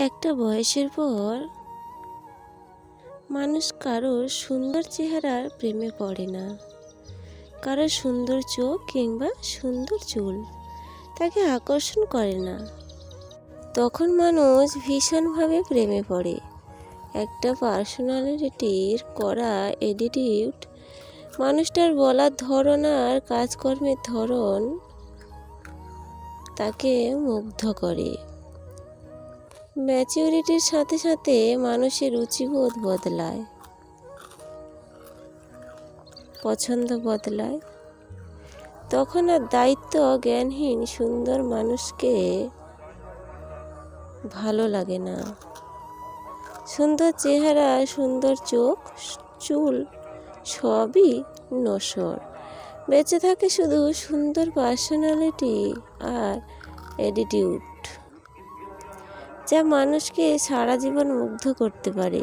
একটা বয়সের পর মানুষ কারোর সুন্দর চেহারার প্রেমে পড়ে না। কারও সুন্দর চোখ কিংবা সুন্দর চুল তাকে আকর্ষণ করে না। তখন মানুষ ভীষণভাবে প্রেমে পড়ে। একটা পার্সোনালিটির করা এডিটিউড মানুষটার বলার ধরন আর কাজকর্মের ধরন তাকে মুগ্ধ করে। ম্যাচিউরিটির সাথে সাথে মানুষের রুচিবোধ বদলায়। পছন্দ বদলায়। তখন আর দায়িত্ব জ্ঞানহীন সুন্দর মানুষকে ভালো লাগে না। সুন্দর চেহারা, সুন্দর চোখ, চুল সবই নসর বেঁচে থাকে শুধু সুন্দর পার্সোনালিটি আর অ্যাটিটিউড যা মানুষকে সারা জীবন মুগ্ধ করতে পারে।